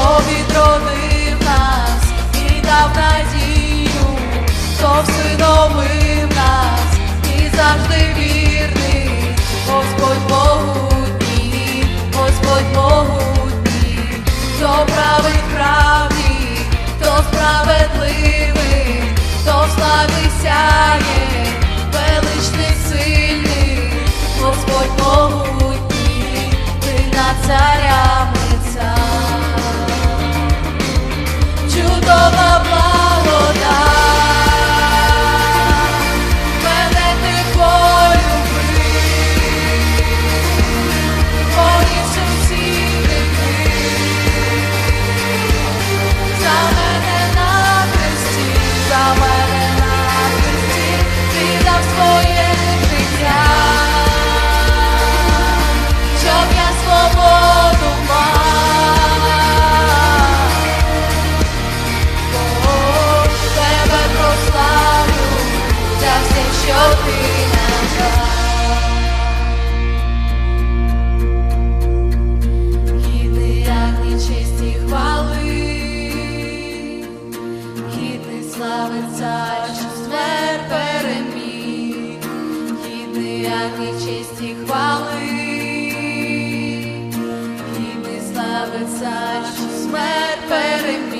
відродив нас і дав надію, хто всиновив нас і завжди вірний, Господь могутній, Господь могутній, хто править в правді, хто справедливий, хто в величний сильний, Господь могутній, ти над царями цар, що смерть переміг, гідний, як ні честі хвали, гідний славиться, що смерть переміг,